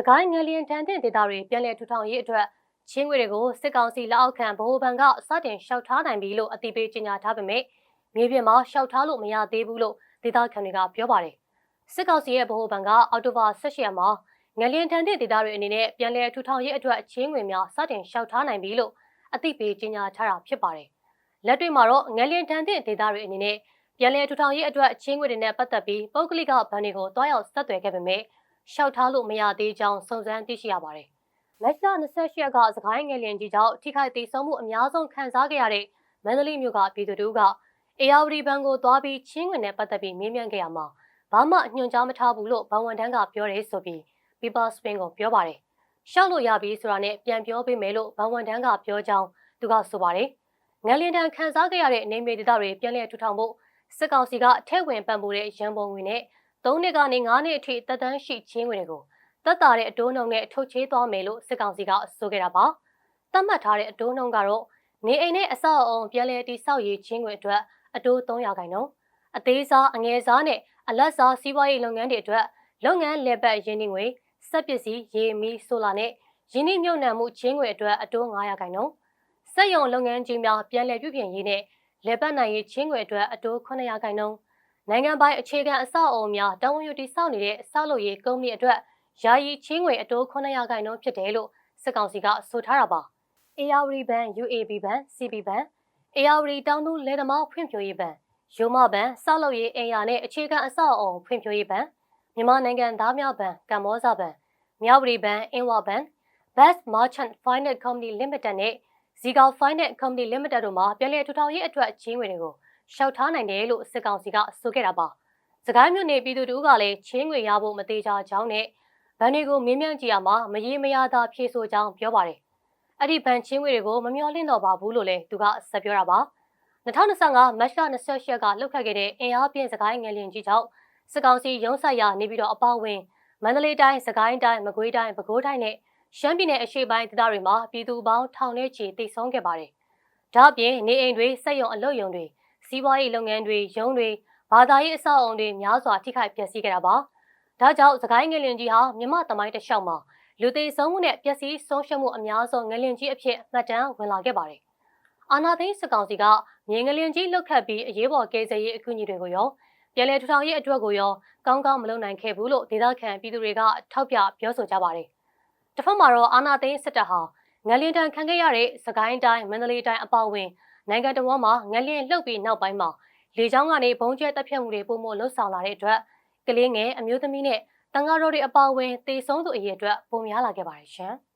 စကိုင်းငလျင်တန်တဲ့ဒေသတွေပြည်လဲထူထောင်ရေးအတွက်ချင်းငွေတွေကိုစစ်ကောင်စီလက်အောက်ခံဗဟိုဘဏ်ကစတင်လျှောက်ထားနိုင်ပြီလို့အသိပေးကြေညာထားပေမဲ့မြေပြင်မှာလျှောက်ထားလို့မရသေးဘူးလို့ဒေသခံတွေကပြောပါတယ်စစ်ကောင်စီရဲ့ဗဟိုဘဏ်ကအောက်တိုဘာ16ရက်မှာငလျင်တန်တဲ့ဒေသတွေအနေနဲ့ပြည်လဲထူထောင်ရေးအတွက်ချင်းငွေများစတင်လျှောက်ထားနိုင်ပြီလို့အသိပေးကြေညာထားတာဖြစ်ပါတယ်လက်တွေ့မှာတော့ငလျင်တန်တဲ့ဒေသတွေအနေနဲ့ပြည်လဲထူထောင်ရေးအတွက်ချင်းငွေတွေနဲ့ပတ်သက်ပြီးပုဂ္ဂလိကဘဏ်တွေကိုတွားရောက်ဆက်သွယ်ခဲ့ပေမဲ့ လျှောက်ထားလို့မရသေးကြောင်းစုံစမ်းသိရှိရပါတယ်။လက်ကျ28ရက်ကစကိုင်းငယ်လျင်ကြီးကြောင့်ထိခိုက်သေးဆုံးမှုအများဆုံးခံစားခဲ့ရတဲ့မန္တလေးမြို့ကပြည်သူတို့ကအေယာဝတီဘဏ်ကိုသွားပြီးချင်းဝင်နဲ့ပတ်သက်ပြီးမေးမြန်းခဲ့ရမှာဘာမှညွှန်ကြားမထားဘူးလို့ဘဝန်တန်းကပြောတယ်ဆိုပြီး People Spin ကိုပြောပါတယ်။ရှောက်လို့ရပြီဆိုတာနဲ့ပြန်ပြောပေးမယ်လို့ဘဝန်တန်းကပြောကြောင်းသူကဆိုပါတယ်။ငလျင်တန်ခန်းစားခဲ့ရတဲ့နေမေဒေတာတွေပြန်လည်ထူထောင်ဖို့စစ်ကောင်စီကထဲ့ဝင်ပံ့ပိုးတဲ့ရန်ပုံငွေနဲ့ ၃နှစ်ကနေ9နှစ်အထိတက်တန်းရှိချင်းငွေတွေကိုတက်တာတဲ့အတိုးနှုန်းနဲ့ထုတ်ချေးသွားမယ်လို့စစ်ကောင်စီကဆိုခဲ့တာပါ။သတ်မှတ်ထားတဲ့အတိုးနှုန်းကတော့နေအိမ်နဲ့အဆောက်အအုံပြည်လဲတိဆောက်ရေးချင်းငွေအတွက်အတိုး300ခိုင်နှုန်းအသေးစားအငယ်စားနဲ့အလတ်စားစီးပွားရေးလုပ်ငန်းတွေအတွက်လုပ်ငန်းလေပတ်ရင်းနှီးငွေစက်ပစ္စည်းရေမီဆိုလာနဲ့ရင်းနှီးမြှုပ်နှံမှုချင်းငွေအတွက်အတိုး900ခိုင်နှုန်းစက်ရုံလုပ်ငန်းကြီးများပြည်လဲပြုပြင်ရေးနဲ့လေပတ်နိုင်ရေးချင်းငွေအတွက်အတိုး900ခိုင်နှုန်း နိုင်ငံပိုင်အခြေခံအဆောက်အအုံများတောင်းဝန်ယူတည်ဆောက်နေတဲ့ဆောက်လုပ်ရေးကုမ္ပဏီအတွက်ယာယီချင်းငွေအတိုး900ခိုင်နှုန်းဖြစ်တယ်လို့စစ်ကောင်စီကဆိုထားတာပါ။ ARD ဘဏ် UAB ဘဏ် CB ဘဏ် ARD တောင်းတူလယ်သမားဖွံ့ဖြိုးရေးဘဏ်ရုံမဘဏ်ဆောက်လုပ်ရေးအင်ယာနဲ့အခြေခံအဆောက်အအုံဖွံ့ဖြိုးရေးဘဏ်မြန်မာနိုင်ငံသားများဘဏ်ကမ္ဘောဇဘဏ်မြောက်ပြည်ဘဏ်အင်ဝဘဏ် Best Merchant Finance Company Limited နဲ့ Ziga Finance Company Limited တို့မှပြည်내ထူထောင်ရေးအတွက်ချင်းငွေတွေကို ရှောက်ထားနိုင်တယ်လို့စစ်ကောင်စီကဆိုခဲ့တာပါ။စကိုင်းမြို့နယ်ပြည်သူတို့ကလည်းချင်းငွေရဖို့မသေးချာကြောင်းနဲ့ဗန်တွေကိုမင်းမြန်းကြည့်ရမှာမရေမရသာဖြေဆိုကြောင်းပြောပါတယ်။အဲ့ဒီဗန်ချင်းငွေတွေကိုမမျှော်လင့်တော့ပါဘူးလို့လည်းသူကဆက်ပြောတာပါ။2025မတ်လ28ရက်ကလှုပ်ခတ်ခဲ့တဲ့အင်အားပြင်းစကိုင်းငလျင်ကြီးကြောင့်စစ်ကောင်စီရုံးဆက်ရနေပြီးတော့အပောက်ဝင်မန္တလေးတိုင်းစကိုင်းတိုင်းမကွေးတိုင်းပဲခူးတိုင်းနဲ့ရှမ်းပြည်နယ်အရှေ့ပိုင်းဒေသတွေမှာပြည်သူပေါင်းထောင်နဲ့ချီတိတ်ဆုံးခဲ့ပါတယ်။ဒါ့အပြင်နေအိမ်တွေစက်ရုံအလုပ်ရုံတွေ စီးပွားရေးလုပ်ငန်းတွေရုံးတွေဘာသာရေးအဆောက်အအုံတွေများစွာထိခိုက်ပျက်စီးခဲ့တာပါ။ဒါကြောင့်စကိုင်းငလင်ကြီးဟာမြမသမိုင်းတစ်လျှောက်မှာလူသေးဆုံးမှုနဲ့ပျက်စီးဆုံးရှုံးမှုအများဆုံးငလင်ကြီးအဖြစ်မှတ်တမ်းဝင်လာခဲ့ပါတယ်။အာနာသိန်းစကောင်စီကမြေငလင်ကြီးလုတ်ခတ်ပြီးအရေးပေါ်ကယ်ဆယ်ရေးအကူအညီတွေကိုရောပြည်လဲထူထောင်ရေးအတွက်ကိုရောကောင်းကောင်းမလုပ်နိုင်ခဲ့ဘူးလို့ဒေသခံပြည်သူတွေကထောက်ပြပြောဆိုကြပါတယ်။တစ်ဖက်မှာတော့အာနာသိန်းစစ်တပ်ဟာငလင်တန်ခံခဲ့ရတဲ့စကိုင်းတိုင်းမန္တလေးတိုင်းအပေါဝင် နိုင်ငံတော်မှာငလျင်လှုပ်ပြီးနောက်ပိုင်းမှာလေကြောင်းကနေဘုံကျဲတပ်ဖြတ်မှုတွေပုံမလှုပ်ဆောင်လာတဲ့အတွက်ကလေးငယ်အမျိုးသမီးနဲ့တန်ဃာတော်တွေအပါအဝင်တေဆုံးသူအရေးအတွက်ပုံများလာခဲ့ပါတယ်ရှင်။